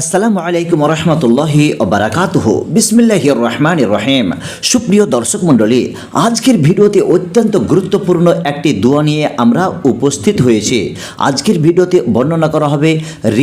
আসসালামু আলাইকুম রহমতুল্লাহি বারাকাতুহ বিসমিল্লাহ রহমান রহিম। সুপ্রিয় দর্শক মণ্ডলী, আজকের ভিডিওতে অত্যন্ত গুরুত্বপূর্ণ একটি দোয়া নিয়ে আমরা উপস্থিত হয়েছি। আজকের ভিডিওতে বর্ণনা করা হবে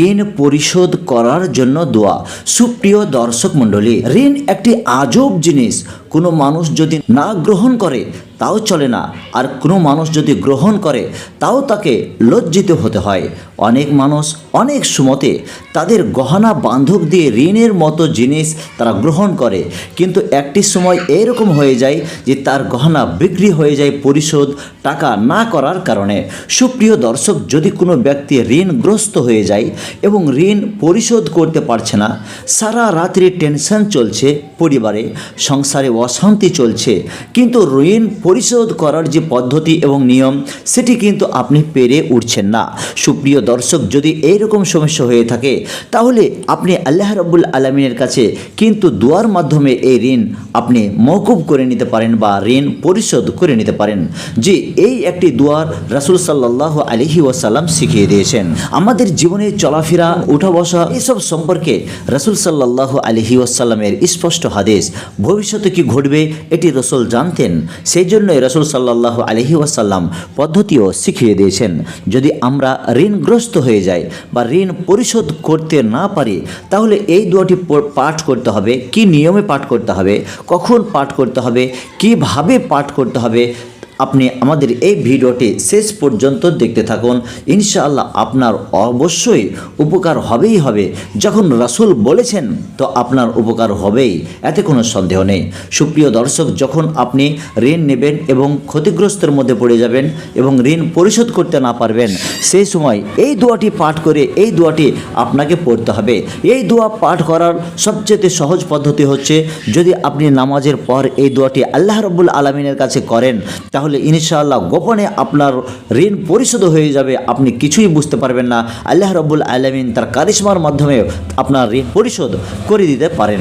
ঋণ পরিশোধ করার জন্য দোয়া। সুপ্রিয় দর্শক মণ্ডলী, ঋণ একটি আজব জিনিস। কোনো মানুষ যদি না গ্রহণ করে তাও চলে না। আর কোনো মানুষ যদি গ্রহণ করে, তাও তাকে লজ্জিত হতে হয়। অনেক মানুষ অনেক সুমতে তাদের গহনা বান্ধব দিয়ে ঋণের মতো জিনিস তারা গ্রহণ করে। কিন্তু একটি সময় এরকম হয়ে যায় যে তার গহনা বিক্রি হয়ে যায় পরিশোধ টাকা না করার কারণে। সুপ্রিয় দর্শক, যদি কোনো ব্যক্তি ঋণগ্রস্ত হয়ে যায় এবং ঋণ পরিশোধ করতে পারছে না, সারা রাত্রি টেনশন চলছে পরিবারে, সংসারে অশান্তি চলছে। কিন্তু ঋণ পরিশোধ করার যে পদ্ধতি এবং নিয়ম, সেটি কিন্তু আপনি পেরে উঠছেন না। সুপ্রিয় দর্শক, যদি এইরকম সমস্যা হয়ে থাকে, তাহলে আপনি আল্লাহ রব্বুল আলমিনের কাছে কিন্তু দোয়ার মাধ্যমে এই ঋণ আপনি মৌকুব করে নিতে পারেন বা ঋণ পরিশোধ করে নিতে পারেন, যে এই একটি দোয়ার রাসুল সাল্লাহ আলহি ওয়াসাল্লাম শিখিয়ে দিয়েছেন। আমাদের জীবনে চলাফেরা উঠা বসা এসব সম্পর্কে রাসুল সাল্লাহ আলহি ওয়াসাল্লামের স্পষ্ট হাদেশ ভবিষ্যতে কি ঘটবে, এটি রসুল জানতেন। সেই জন্যই রসুল সাল্লাহ আলহি ওয়াসাল্লাম পদ্ধতিও শিখিয়ে দিয়েছেন, যদি আমরা ঋণগ্রস্ত হয়ে যাই বা ঋণ পরিশোধ করতে না পারি, তাহলে এই দোয়াটি পাঠ করতে হবে, কি নিয়মে পাঠ করতে হবে, কখন পাঠ করতে হবে, কীভাবে পাঠ করতে হবে আপনি আমাদের এই ভিডিওটি শেষ পর্যন্ত দেখতে থাকুন। ইনশাআল্লাহ আপনার অবশ্যই উপকার হবেই হবে। যখন রাসূল বলেছেন, তো আপনার উপকার হবেই। এতে কোনো সন্দেহ নেই। সুপ্রিয় দর্শক, যখন আপনি ঋণ নেবেন এবং ক্ষতিগ্রস্তের মধ্যে পড়ে যাবেন এবং ঋণ পরিশোধ করতে না পারবেন, সেই সময় এই দোয়াটি পাঠ করে এই দোয়াটি আপনাকে পড়তে হবে। এই দোয়া পাঠ করার সবচেয়ে সহজ পদ্ধতি হচ্ছে, যদি আপনি নামাজের পর এই দোয়াটি আল্লাহ রব্বুল আলমিনের কাছে করেন, তাহলে ইনশাআল্লাহ গোপনে আপনার ঋণ পরিশোধ হয়ে যাবে। আপনি কিছুই বুঝতে পারবেন না। আল্লাহ রবুল আলমিন তার কারিশমার মাধ্যমে আপনার ঋণ পরিশোধ করে দিতে পারেন।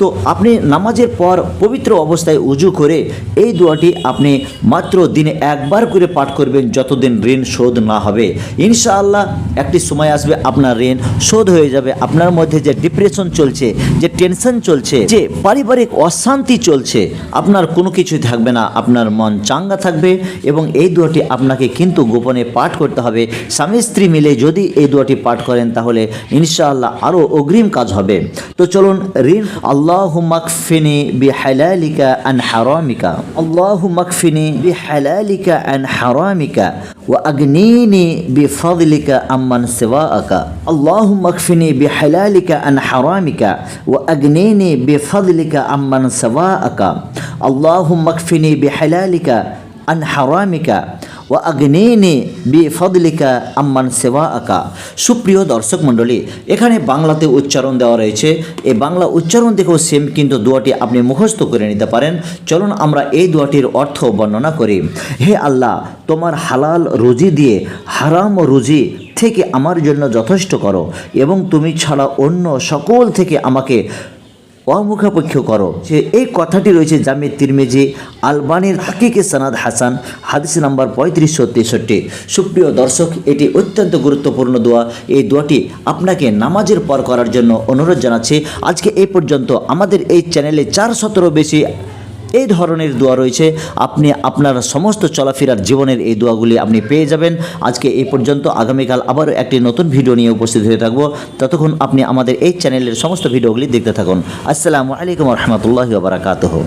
তো আপনি নামাজের পর পবিত্র অবস্থায় উজু করে এই দোয়াটি আপনি মাত্র দিনে একবার করে পাঠ করবেন যতদিন ঋণ শোধ না হবে। ইনশাআল্লাহ একটি সময় আসবে আপনার ঋণ শোধ হয়ে যাবে। আপনার মধ্যে যে ডিপ্রেশন চলছে, যে টেনশন চলছে, যে পারিবারিক অশান্তি চলছে, আপনার কোনো কিছুই থাকবে না। আপনার মন চাঙ্গা থাকবে এবং এই দোয়াটি আপনাকে কিন্তু গোপনে পাঠ করতে হবে। স্বামী স্ত্রী মিলে যদি এই দোয়াটি পাঠ করেন তাহলে ইনশাআল্লাহ আরও অগ্রিম কাজ হবে। তো চলুন ঋণ আল্লাহ اللهم اكفني بحلالك عن حرامك. اللهم اكفني بحلالك عن حرامك وأغنيني بفضلك عمن سواك اللهم اكفني بحلالك عن حرامك وأغنيني بفضلك عمن سواك اللهم اكفني بحلالك عن حرامك ওয়াগনেনে বি ফদলিকা আম্মান সেবা আকা সুপ্রিয় দর্শক মণ্ডলী, এখানে বাংলাতে উচ্চারণ দেওয়া রয়েছে। এই বাংলা উচ্চারণ দেখেও সেম কিন্তু দোয়াটি আপনি মুখস্থ করে নিতে পারেন। চলুন আমরা এই দোয়াটির অর্থ বর্ণনা করি। হে আল্লাহ, তোমার হালাল রুজি দিয়ে হারাম রুজি থেকে আমার জন্য যথেষ্ট করো, এবং তুমি ছাড়া অন্য সকল থেকে আমাকে অমুখাপেক্ষ করো। যে এই কথাটি রয়েছে জামে তিরমেজি আলবানির হাকিকে সানাদ হাসান, হাদিস নাম্বার পঁয়ত্রিশশো তেষট্টি। সুপ্রিয় দর্শক, এটি অত্যন্ত গুরুত্বপূর্ণ দোয়া। এই দোয়াটি আপনাকে নামাজের পর করার জন্য অনুরোধ জানাচ্ছি। আজকে এই পর্যন্ত আমাদের এই চ্যানেলে চার শতরও বেশি এই ধরনের দোয়া রয়েছে। আপনি আপনার সমস্ত চলাফেরার জীবনের এই দোয়াগুলি আপনি পেয়ে যাবেন। আজকে এই পর্যন্ত আগামীকাল আবার একটি নতুন ভিডিও নিয়ে উপস্থিত হয়ে থাকব। ততক্ষণ আপনি আমাদের এই চ্যানেলের সমস্ত ভিডিওগুলি দেখতে থাকুন। আসসালামু আলাইকুম রহমতুল্লাহ বারাকাতহ।